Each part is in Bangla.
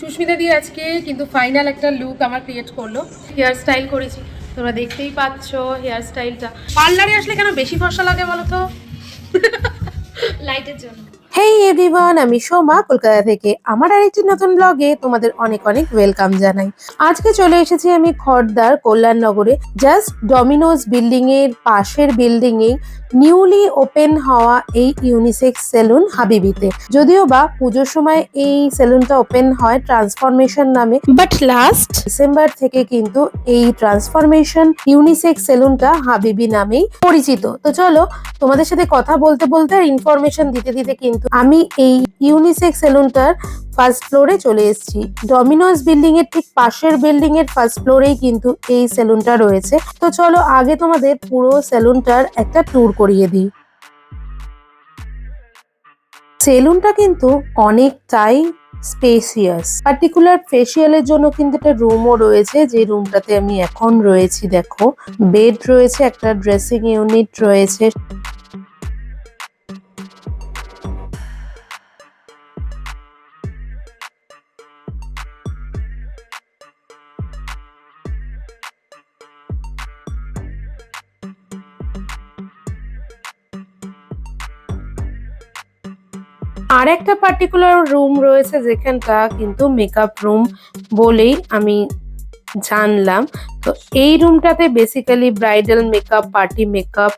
সুস্মিতা দিয়ে আজকে কিন্তু ফাইনাল একটা লুক আমার ক্রিয়েট করল। হেয়ার স্টাইল করেছি। তোমরা দেখতেই পাচ্ছ হেয়ার স্টাইলটা পার্লারে আসলে কেন বেশি ফর্সা লাগে বলো তো? লাইটের জন্য। হেই এভরিওয়ান আমি সোমা কলকাতা থেকে। আমার আরেকটি নতুন ব্লগে তোমাদের অনেক অনেক ওয়েলকাম জানাই। আজকে চলে এসেছি আমি খড়দার কল্যাণনগরে। জাস্ট ডমিনোজ বিল্ডিং এর পাশের বিল্ডিং এ নিউলি ওপেন হওয়া এই ইউনিসেক্স সেলুন হাবিবিতে যদিও বা পুজোর সময় এই সেলুনটা ওপেন হয় ট্রান্সফরমেশন নামে। বাট লাস্ট ডিসেম্বর থেকে কিন্তু এই ট্রান্সফরমেশন ইউনিসেক্স সেলুনটা হাবিবি নামেই পরিচিত। তো চলো তোমাদের সাথে কথা বলতে বলতে আর ইনফরমেশন দিতে দিতে কিন্তু আমি এই ইউনিসেক্স সেলুনটার ফার্স্ট ফ্লোরে চলে এসেছি। ডমিনোজ বিল্ডিং এর ঠিক পাশের বিল্ডিং এর ফার্স্ট ফ্লোরেই কিন্তু এই সেলুনটা রয়েছে। তো চলো আগে তোমাদের পুরো সেলুনটার একটা ট্যুর করিয়ে দিই। সেলুনটা কিন্তু অনেকটাই স্পেসিয়াস পার্টিকুলার ফেসিয়ালের জন্য কিন্তু একটা রুমও রয়েছে, যে রুমটাতে আমি এখন রয়েছি, দেখো। বেড রয়েছে, একটা ড্রেসিং ইউনিট রয়েছে। আর একটা পার্টিকুলার রুম রয়েছে যেখানটা কিন্তু মেকআপ রুম বলেই আমি জানলাম। তো এই রুমটাতে basically bridal makeup party makeup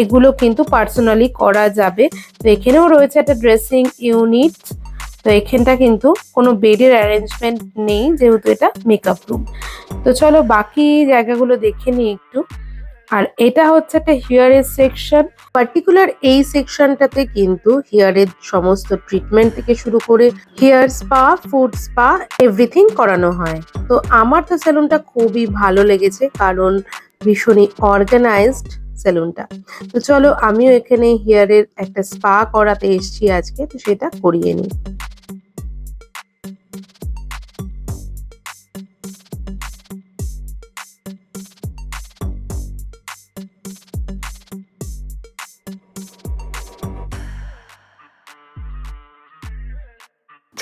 এগুলো কিন্তু পার্সোনালি করা যাবে। তো এখানেও রয়েছে একটা ড্রেসিং ইউনিট তো এখানটা কিন্তু কোনো বেডের অ্যারেঞ্জমেন্ট নেই যেহেতু এটা মেকআপ রুম তো চলো বাকি জায়গাগুলো দেখে নিই একটু। আর এটা হচ্ছে একটা হেয়ারের সেকশন পার্টিকুলার এই সেকশনটাতে কিন্তু হেয়ারের সমস্ত ট্রিটমেন্ট থেকে শুরু করে hair spa food spa everything করানো হয়। তো আমার তো সেলুনটা খুবই ভালো লেগেছে কারণ ভীষণই অর্গানাইজড সেলুনটা তো চলো আমিও এখানে হেয়ারের একটা স্পা করাতে এসেছি আজকে, তো সেটা করিয়ে নিই।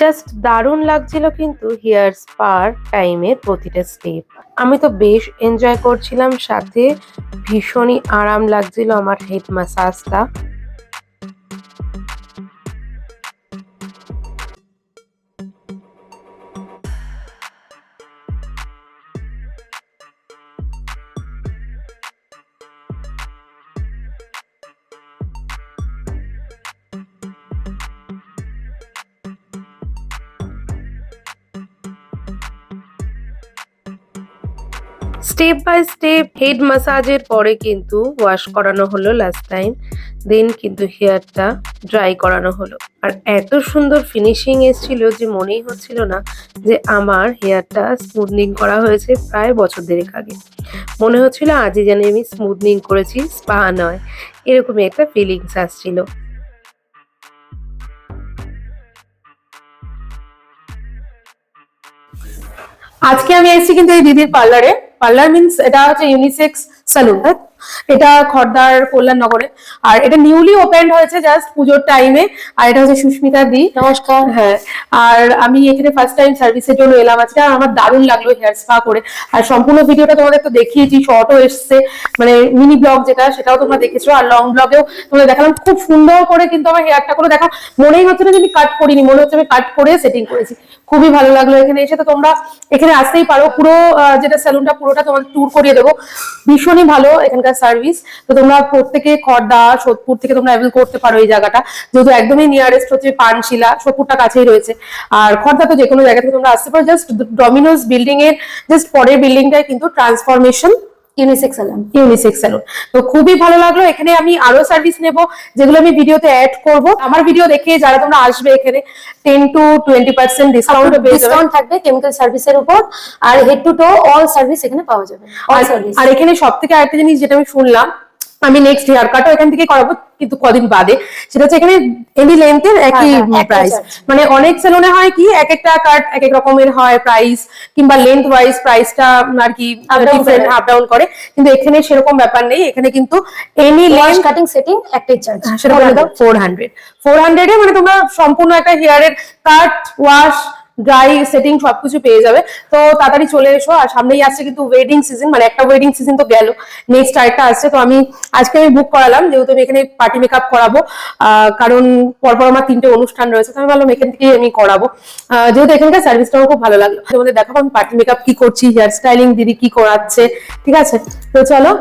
জাস্ট দারুণ লাগছিল কিন্তু হেয়ার স্পার টাইমের প্রতিটা স্টেপ আমি তো বেশ এনজয় করছিলাম, সাথে ভীষণই আরাম লাগছিল আমার হেড ম্যাসাজটা স্টেপ বাই স্টেপ হেড ম্যাসাজের পরে কিন্তু ওয়াশ করানো হলো লাস্ট টাইম দেন কিন্তু হেয়ারটা ড্রাই করানো হলো। আর এত সুন্দর ফিনিশিং এসেছিল যে মনেই হচ্ছিল না যে আমার হেয়ারটা স্মুথনিং করা হয়েছে প্রায় বছর দেড়েক আগে। মনে হচ্ছিল আজই যেন আমি স্মুথনিং করেছি স্পা নয়, এরকমই একটা ফিলিংস আসছিল। আজকে আমি এসেছি কিন্তু এই দিদির পার্লারে পার্লার মিন্স এটা হচ্ছে ইউনিসেক্স স্যালুন এটা খড়দার কল্যাণনগরে আর এটা নিউলি ওপেন হয়েছে জাস্ট পুজোর টাইমে আর এটা হচ্ছে সুস্মিতা দি। নমস্কার। হ্যাঁ আর আমি এখানে ফার্স্ট টাইম সার্ভিসের জন্য এলাম আজকে আর আমার দারুণ লাগল হেয়ার স্পা করে। আর সম্পূর্ণ ভিডিওটা তোমাদের তো দেখিয়েছি শর্টও এসছে মানে মিনি ব্লগ যেটা সেটাও তোমরা দেখেছ আর লং ব্লগেও তোমাদের দেখালাম। খুব সুন্দর করে কিন্তু আমার হেয়ারটা করে দেখা মনেই হচ্ছে না যে আমি কাট করিনি মনে হচ্ছে আমি কাট করে সেটিং করেছি। খুবই ভালো লাগল এখানে এসে তো তোমরা এখানে আসতেই পারো। পুরো যেটা স্যালুনটা পুরোটা তোমাদের ট্যুর করিয়ে দেবো। ভীষণই ভালো এখানকার সার্ভিস তো তোমরা প্রত্যেকে খড়দা সোদপুর থেকে তোমরা অ্যাভেল করতে পারো এই জায়গাটা। যেহেতু একদমই নিয়ারেস্ট হচ্ছে পানশিলা, সোদপুরটা কাছেই রয়েছে। আর খড়দা তো যে কোনো জায়গা থেকে তোমরা আসতে পারো। জাস্ট ডমিনোজ বিল্ডিং এর জাস্ট পরের বিল্ডিংটাই কিন্তু Transformation unisex salon unisex salon তো খুবই ভালো লাগল। এখানে আমি আরও সার্ভিস নেব যেগুলো আমি ভিডিওতে অ্যাড করব। আমার ভিডিও দেখে যারা তোমরা আসবে এখানে ten to twenty percent discount discount থাকবে কেমিক্যাল সার্ভিসের উপর। আর head to toe all service এখানে পাওয়া যাবে। অল সার্ভিস আর এখানে সব থেকে আরেকটা জিনিস যেটা আমি শুনলাম আমি নেক্সট হেয়ার কাটও এখান থেকে করাবো কিন্তু কদিন বাদে। সেটা হচ্ছে এখানে এনি লেন্থের একই হ্যাঁ, হ্যাঁ, একই প্রাইস মানে অনেক সেলুনে হয় কি এক একটা কাট এক এক রকমের হয় প্রাইস কিংবা লেন্থ ওয়াইজ প্রাইসটা আর কি ডিফারেন্ট আপ ডাউন করে। কিন্তু এখানে সেরকম ব্যাপার নেই এখানে কিন্তু এনি লেন্থ কাটিং সেটিং একটাই চার্জ সেটা বলে দাও ফোর হান্ড্রেড ফোর হান্ড্রেডে মানে তোমরা সম্পূর্ণ একটা হেয়ারের কাট ওয়াশ ড্রাই সেটিং সবকিছু পেয়ে যাবে। তো তাড়াতাড়ি চলে এসো, আর সামনেই আসছে কিন্তু ওয়েডিং সিজন মানে একটা ওয়েডিং সিজন তো গেল নেক্সট আরেকটা আসছে। তো আমি, আজকে আমি বুক করালাম, যেহেতু আমি এখানে পার্টি মেকআপ করাবো কারণ পরপর আমার তিনটে অনুষ্ঠান রয়েছে, তো আমি ভাবলাম এখান থেকেই আমি করাবো। যেহেতু এখানকার সার্ভিসটা আমার খুব ভালো লাগল। তোমাদের দেখাবো আমি পার্টি মেকআপ কি করছি হেয়ার স্টাইলিং দিদি কি করাচ্ছে, ঠিক আছে? তো চলো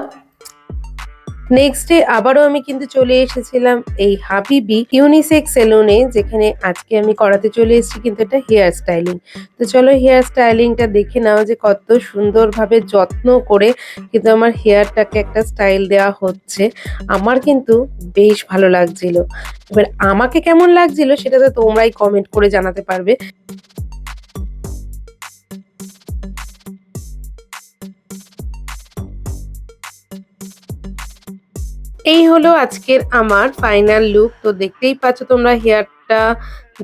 নেক্সট ডে আবারও আমি কিন্তু চলে এসেছিলাম এই হাবিবি ইউনিসেক্স সেলুনে যেখানে আজকে আমি করাতে চলে এসেছি কিন্তু এটা হেয়ার স্টাইলিং তো চলো হেয়ার স্টাইলিংটা দেখে নাও যে কত সুন্দরভাবে যত্ন করে কিন্তু আমার হেয়ারটাকে একটা স্টাইল দেওয়া হচ্ছে। আমার কিন্তু বেশ ভালো লাগছিল। এবার আমাকে কেমন লাগছিল সেটা তো তোমরাই কমেন্ট করে জানাতে পারবে। এই হলো আজকের আমার ফাইনাল লুক তো দেখতেই পাচ্ছ তোমরা হেয়ারটা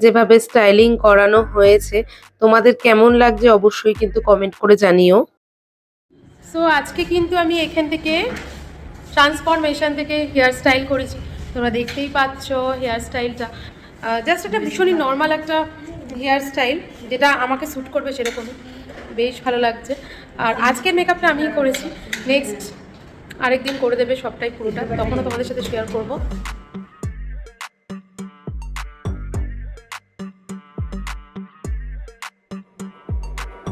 যেভাবে স্টাইলিং করানো হয়েছে। তোমাদের কেমন লাগছে অবশ্যই কিন্তু কমেন্ট করে জানিও। সো আজকে কিন্তু আমি এখান থেকে ট্রান্সফরমেশন থেকে হেয়ার স্টাইল করেছি। তোমরা দেখতেই পাচ্ছ হেয়ার স্টাইলটা জাস্ট একটা ভীষণই নর্মাল একটা হেয়ার স্টাইল যেটা আমাকে স্যুট করবে সেরকমই। বেশ ভালো লাগছে। আর আজকের মেকআপটা আমিই করেছি। নেক্সট আরেকদিন করে দেবে সবটাই পুরোটা। তখনও তোমাদের সাথে শেয়ার করব।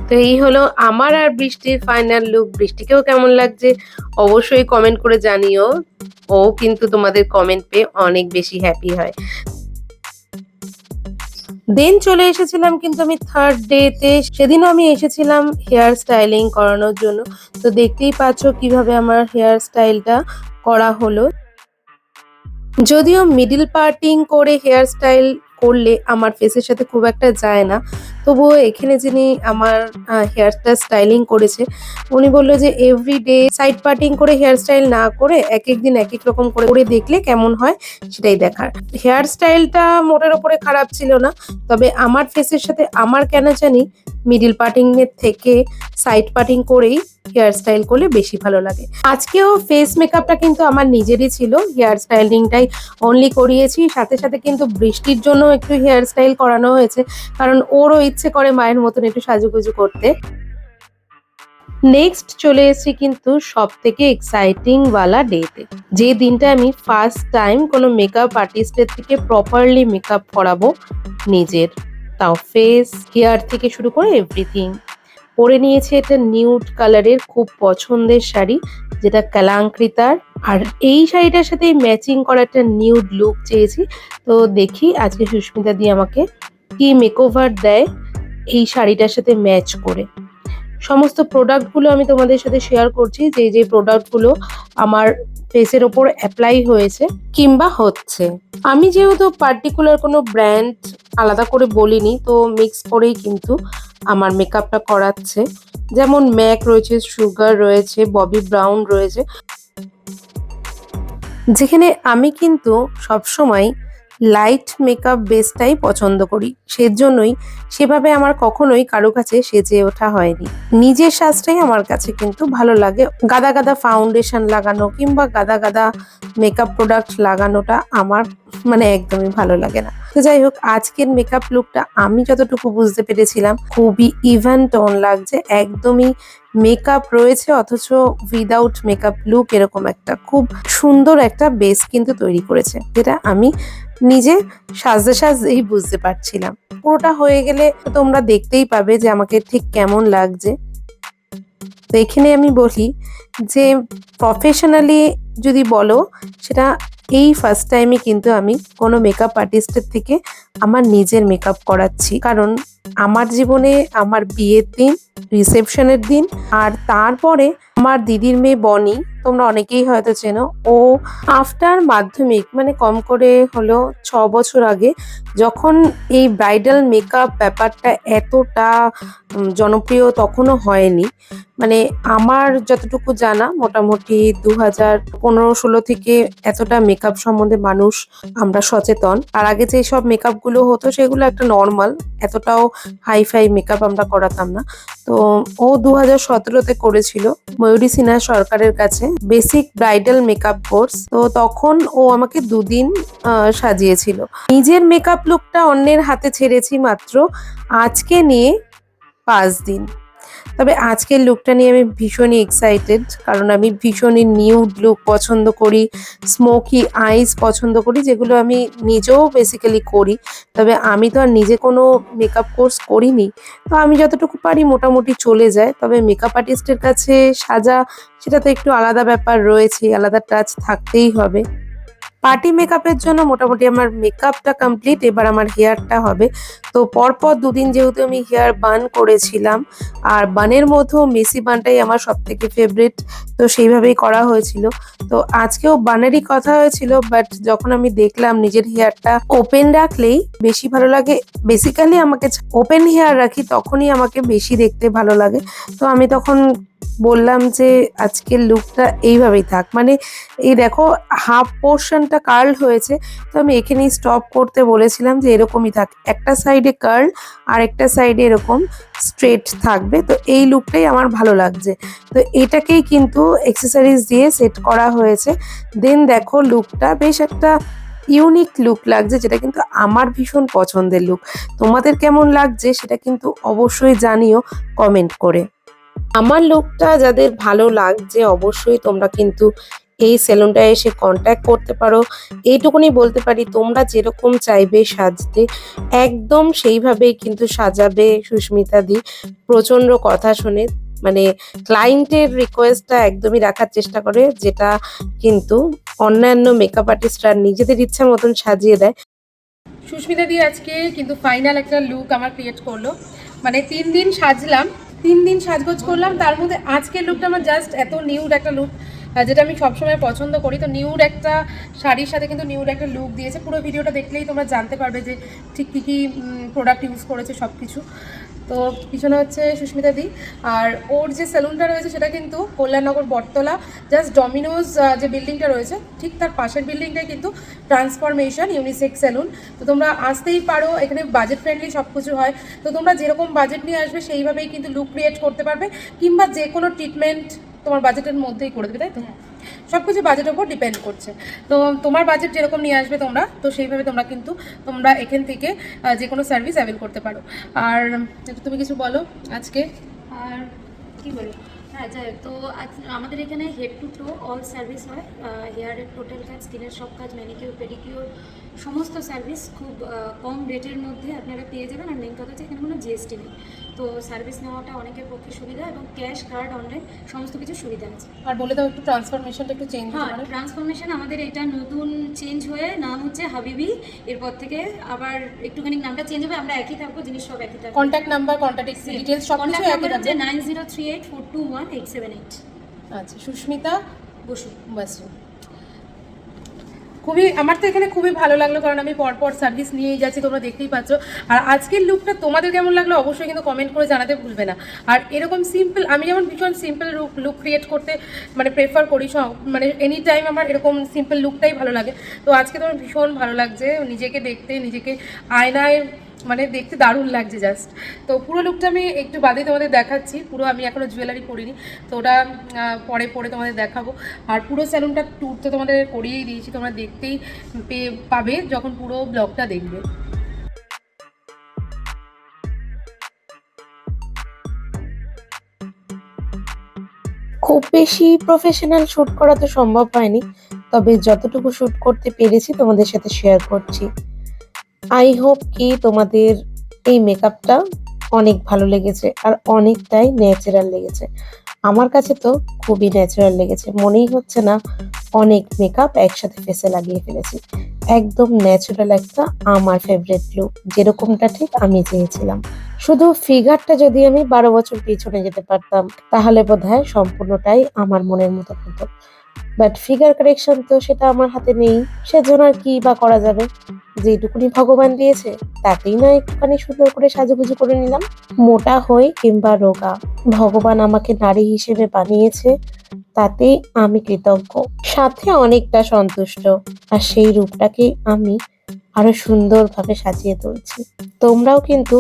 তো এই হলো আমার আর বৃষ্টির ফাইনাল লুক বৃষ্টিকেও কেমন লাগছে? অবশ্যই কমেন্ট করে জানিও। ও কিন্তু তোমাদের কমেন্ট পেয়ে অনেক বেশি হ্যাপি হয়। দেন চলে এসেছিলাম কিন্তু আমি থার্ড ডেতে সেদিনও আমি এসেছিলাম হেয়ার স্টাইলিং করানোর জন্য। তো দেখতেই পাচ্ছ কীভাবে আমার হেয়ার স্টাইলটা করা হলো। যদিও মিডিল পার্টিং করে হেয়ার স্টাইল করলে আমার ফেসের সাথে খুব একটা যায় না, তবুও এখানে যিনি আমার হেয়ারটা স্টাইলিং করেছে, উনি বলল যে এভরি ডে সাইড পার্টিং করে হেয়ার স্টাইল না করে এক এক দিন এক এক রকম করে করে দেখলে কেমন হয় সেটাই দেখার। হেয়ার স্টাইলটা মোটের ওপরে খারাপ ছিল না, তবে আমার ফেসের সাথে আমার কেন জানি মিডিল পার্টিং এর থেকে সাইড পার্টিং করেই হেয়ার স্টাইল করলে বেশি ভালো লাগে। আজকেও ফেস মেকআপটা কিন্তু আমার নিজেরই ছিল হেয়ার স্টাইলিংটাই অনলি করিয়েছি। সাথে সাথে কিন্তু বৃষ্টির জন্য একটু হেয়ার স্টাইল করানো হয়েছে, কারণ ওরও ইচ্ছে করে মায়ের মতন একটু সাজুগুজু করতে। নেক্সট চলে এসেছি কিন্তু সব থেকে এক্সাইটিং ওয়ালা ডেতে যে দিনটা আমি ফার্স্ট টাইম কোনো মেকআপ আর্টিস্টের থেকে প্রপারলি মেকআপ করাবো, নিজের। তাও ফেস হেয়ার থেকে শুরু করে এভরিথিং পরে নিয়েছে এটা নিউড কালারের খুব পছন্দের শাড়ি, যেটা কালাঙ্কৃতার। আর এই শাড়িটার সাথে ম্যাচিং করা একটা নিউড লুক চেয়েছি। তো দেখি আজকে সুস্মিতা দিয়ে আমাকে কি মেকওভার দেয় এই শাড়িটার সাথে ম্যাচ করে। সমস্ত প্রোডাক্টগুলো আমি তোমাদের সাথে শেয়ার করছি, যে যে প্রোডাক্টগুলো আমার ফেসের ওপর অ্যাপ্লাই হয়েছে কিংবা হচ্ছে। আমি যেহেতু পার্টিকুলার কোনো ব্র্যান্ড আলাদা করে বলিনি, তো মিক্স করেই কিন্তু আমার মেকআপটা করাচ্ছে। যেমন ম্যাক রয়েছে, সুগার রয়েছে, ববি ব্রাউন রয়েছে। যেখানে আমি কিন্তু সবসময় লাইট মেকআপ বেসটাই পছন্দ করি। সেজন্যই সেভাবে আমার কখনোই কারও কাছে সেজে ওঠা হয়নি। নিজের সাজটাই আমার কাছে কিন্তু ভালো লাগে। গাদা গাদা ফাউন্ডেশন লাগানো কিংবা গাদা গাদা মেকআপ প্রোডাক্ট লাগানোটা আমার মানে একদমই ভালো লাগে না। তো যাই হোক, আজকের মেকআপ লুকটা আমি যতটুকু বুঝতে পেরেছিলাম, খুবই ইভেন টোন লাগছে। একদমই মেকআপ রয়েছে, অথচ উইদাউট মেকআপ লুক এরকম একটা খুব সুন্দর একটা বেস কিন্তু তৈরি করেছে, যেটা আমি নিজে সাজতে সাজতেই বুঝতে পারছিলাম। পুরোটা হয়ে গেলে তোমরা দেখতেই পাবে যে আমাকে ঠিক কেমন লাগছে। তো এখানে আমি বলি যে প্রফেশনালি যদি বলো, সেটা এই ফার্স্ট টাইমে কিন্তু আমি কোনো মেকআপ আর্টিস্টের থেকে আমার নিজের মেকআপ করাচ্ছি। কারণ আমার জীবনে আমার বিয়ের দিন রিসেপশনের দিন, আর তারপরে আমার দিদির মেয়ে বনি তোমরা অনেকেই হয়তো চেনো। ও আফটার মাধ্যমিক মানে কম করে হলো ছ বছর আগে যখন এই ব্রাইডাল মেকআপ ব্যাপারটা এতটা জনপ্রিয় তখনও হয়নি। মানে আমার যতটুকু জানা, মোটামুটি দু হাজার পনেরো ষোলো থেকে এতটা মেকআপ সম্বন্ধে মানুষ আমরা সচেতন। আর আগে যে সব মেকআপগুলো হতো, সেগুলো একটা নর্মাল এতটাও হাই ফাই মেকআপ আমরা করাতাম না। তো ও দু হাজার সতেরোতে করেছিল, ময়ূরী সিনহা সরকারের কাছে। বেসিক ব্রাইডাল মেকআপ কোর্স তো তখন ও আমাকে দুদিন সাজিয়েছিল। নিজের মেকআপ লুকটা অন্যের হাতে ছেড়েছি মাত্র আজকে নিয়ে পাঁচ দিন। তবে আজকের লুকটা নিয়ে আমি ভীষণই এক্সাইটেড কারণ আমি ভীষণই নিউড লুক পছন্দ করি স্মোকি আইস পছন্দ করি, যেগুলো আমি নিজেও বেসিক্যালি করি। তবে আমি তো আর নিজে কোনো মেকআপ কোর্স করিনি, তো আমি যতটুকু পারি মোটামুটি চলে যায়। তবে মেকআপ আর্টিস্টের কাছে সাজা, সেটা তো একটু আলাদা ব্যাপার রয়েছে, আলাদা টাচ থাকতেই হবে। পার্টি মেকআপের জন্য মোটামুটি আমার মেকআপটা কমপ্লিট, এবার আমার হেয়ারটা হবে। তো পরপর দুদিন যেহেতু আমি হেয়ার বান করেছিলাম, আর বানের মধ্যেও মেসি বানটাই আমার সব থেকে ফেভারিট তো সেইভাবেই করা হয়েছিল। তো আজকেও বানেরই কথা হয়েছিল বাট যখন আমি দেখলাম নিজের হেয়ারটা ওপেন রাখলেই বেশি ভালো লাগে বেসিক্যালি আমাকে ওপেন হেয়ার রাখি তখনই আমাকে বেশি দেখতে ভালো লাগে। তো আমি তখন বললাম যে আজকের লুকটা এইভাবেই থাক। মানে এই দেখো হাফ পোর্শনটা কার্ল হয়েছে, তো আমি এখানেই স্টপ করতে বলেছিলাম যে এরকমই থাক, একটা সাইডে কার্ল আর একটা সাইডে এরকম স্ট্রেট থাকবে, তো এই লুকটাই আমার ভালো লাগছে। তো এটাকেই কিন্তু এক্সেসারিজ দিয়ে সেট করা হয়েছে। দেন দেখো লুকটা বেশ একটা ইউনিক লুক লাগছে, যেটা কিন্তু আমার ভীষণ পছন্দের লুক তোমাদের কেমন লাগছে সেটা কিন্তু অবশ্যই জানিও কমেন্ট করে। আমার লুকটা যাদের ভালো লাগছে অবশ্যই তোমরা কিন্তু এই সেলুনটায় এসে কন্ট্যাক্ট করতে পারো। এইটুকুনি বলতে পারি, তোমরা যেরকম চাইবে সাজতে, একদম সেইভাবেই কিন্তু সাজাবে সুস্মিতা দি। প্রচণ্ড কথা শুনে মানে ক্লায়েন্টের রিকোয়েস্টটা একদমই রাখার চেষ্টা করে, যেটা কিন্তু অন্যান্য মেকআপ আর্টিস্টরা নিজেদের ইচ্ছা মতন সাজিয়ে দেয়। সুস্মিতা দি আজকে কিন্তু ফাইনাল একটা লুক আমার ক্রিয়েট করল। মানে তিন দিন সাজলাম, তিন দিন সাজগোজ করলাম, তার মধ্যে আজকের লুকটা আমার জাস্ট এত নিউড একটা লুক যেটা আমি সবসময় পছন্দ করি, তো নিউড একটা শাড়ির সাথে কিন্তু নিউড একটা লুক দিয়েছে। পুরো ভিডিওটা দেখলেই তোমরা জানতে পারবে যে ঠিক কী কী প্রোডাক্ট ইউজ করেছে সব কিছু তো পিছনে হচ্ছে সুস্মিতা দি, আর ওর যে সেলুনটা রয়েছে সেটা কিন্তু কল্যাণনগর বটতলা। জাস্ট ডমিনোজ যে বিল্ডিংটা রয়েছে, ঠিক তার পাশের বিল্ডিংটাই কিন্তু ট্রান্সফরমেশন ইউনিসেক্স সেলুন তো তোমরা আসতেই পারো, এখানে বাজেট ফ্রেন্ডলি সব কিছু হয়। তো তোমরা যেরকম বাজেট নিয়ে আসবে, সেইভাবেই কিন্তু লুক ক্রিয়েট করতে পারবে, কিংবা যে কোনো ট্রিটমেন্ট তোমার বাজেটের মধ্যেই করে দেবে, তাই তো? সব কিছু বাজেটের উপর ডিপেন্ড করছে। তো তোমার বাজেট যেরকম নিয়ে আসবে তোমরা, তো সেইভাবে তোমরা কিন্তু তোমরা এখান থেকে যে কোনো সার্ভিস অ্যাভেল করতে পারো। আর তুমি কিছু বলো আজকে? আর কি বলি? হ্যাঁ যাই তো আজ আমাদের এখানে head to toe all service হয়। হেয়ারের টোটাল কাজ স্কিনের সব কাজ ম্যানিকিউর পেডিকিউর সমস্ত সার্ভিস খুব কম রেটের মধ্যে আপনারা পেয়ে যাবেন। আর মেন কথা হচ্ছে এখানে কোনো জিএসটি নেই। তো সার্ভিস নেওয়াটা অনেকের পক্ষে সুবিধা এবং ক্যাশ কার্ড অনলাইন সমস্ত কিছু সুবিধা আছে। আর বলে দাও একটু ট্রান্সফরমেশনটা একটু চেঞ্জ হ্যাঁ ট্রান্সফরমেশন আমাদের এটা নতুন চেঞ্জ হয়ে নাম হচ্ছে হাবিবি। এরপর থেকে আবার একটুখানি নামটা চেঞ্জ হবে আমরা একই থাকব জিনিস সব একই থাকবে। কন্ট্যাক্ট নাম্বার কন্ট্যাক্ট ডিটেলস সব কিছু একই থাকবে? Nine zero three eight four two one eight seven eight আচ্ছা সুস্মিতা বসু। বাসু। খুবই, আমার তো এখানে খুবই ভালো লাগল, কারণ আমি পরপর সার্ভিস নিয়েই যাচ্ছি, তোমরা দেখতেই পাচ্ছ। আর আজকের লুকটা তোমাদের কেমন লাগল, অবশ্যই কিন্তু কমেন্ট করে জানাতে ভুলবে না। আর এরকম সিম্পল আমি যেমন ভীষণ সিম্পল লুক ক্রিয়েট করতে মানে প্রেফার করি সব মানে এনি টাইম আমার এরকম সিম্পল লুকটাই ভালো লাগে। তো আজকে তোমার ভীষণ ভালো লাগছে, নিজেকে দেখতে, নিজেকে আয়নায় মানে দেখতে দারুণ লাগছে জাস্ট তো পুরো লুকটা আমি একটু বাদে তোমাদের দেখাচ্ছি। পুরো আমি এখনও জুয়েলারি করিনি তো ওটা পরে পরে তোমাদের দেখাবো। আর পুরো স্যালুনটা ট্যুর তো তোমাদের করিয়েই দিয়েছি। তোমরা দেখতেই পেয়ে পাবে যখন পুরো ব্লগটা দেখবে। খুব বেশি প্রফেশনাল শুট করা তো সম্ভব হয়নি। তবে যতটুকু শুট করতে পেরেছি তোমাদের সাথে শেয়ার করছি। আই হোপ কি তোমাদের এই মেকআপটা অনেক ভালো লেগেছে আর অনেকটাই ন্যাচারাল লেগেছে। আমার কাছে তো খুবই ন্যাচারাল লেগেছে। মনেই হচ্ছে না অনেক মেকআপ একসাথে ফেসে লাগিয়ে ফেলেছি। একদম ন্যাচারাল একটা আমার ফেভারিট লুক যেরকমটা ঠিক আমি চেয়েছিলাম। শুধু ফিগারটা যদি আমি বারো বছর পিছনে যেতে পারতাম, তাহলে বোধহয় সম্পূর্ণটাই আমার মনের মতো হতো। বাট ফিগার কারেকশন তো সেটা আমার হাতে নেই। সেজন্য আর কি বা করা যাবে? যেটুকুনি ভগবান দিয়েছে, তাতেই না একটুখানি সুন্দর করে সাজুগুজু করে নিলাম। মোটা হই কিংবা রোগা, ভগবান আমাকে নারী হিসেবে বানিয়েছে তাতে আমি কৃতজ্ঞ। সাথে অনেকটা সন্তুষ্ট, আর সেই রূপটাকে আমি আরও সুন্দরভাবে সাজিয়ে তুলছি। তোমরাও কিন্তু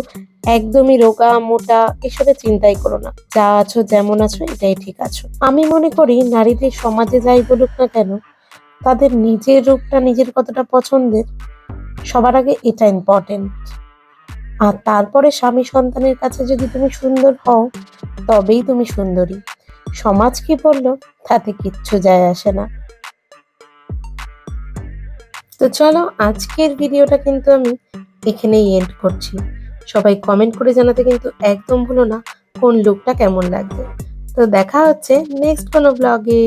একদমই রোগা, মোটা এসবে চিন্তাই করো না। যা আছো, যেমন আছো, এটাই ঠিক আছো। আমি মনে করি নারীদের সমাজে যাই বলুক না কেন, তাদের নিজের রূপটা নিজের কতটা পছন্দের, সবার আগে এটা ইম্পর্টেন্ট আর তারপরে স্বামী সন্তানের কাছে যদি তুমি সুন্দর হও, তবেই তুমি সুন্দরী। সমাজ কি বলল, তাতে কিচ্ছু যায় আসে না। তো চলো, আজকের ভিডিওটা কিন্তু আমি এখানেই এন্ড করছি। সবাই কমেন্ট করে জানাতে কিন্তু একদম ভুলো না কোন লুকটা কেমন লাগবে। তো দেখা হচ্ছে নেক্সট কোনো ব্লগে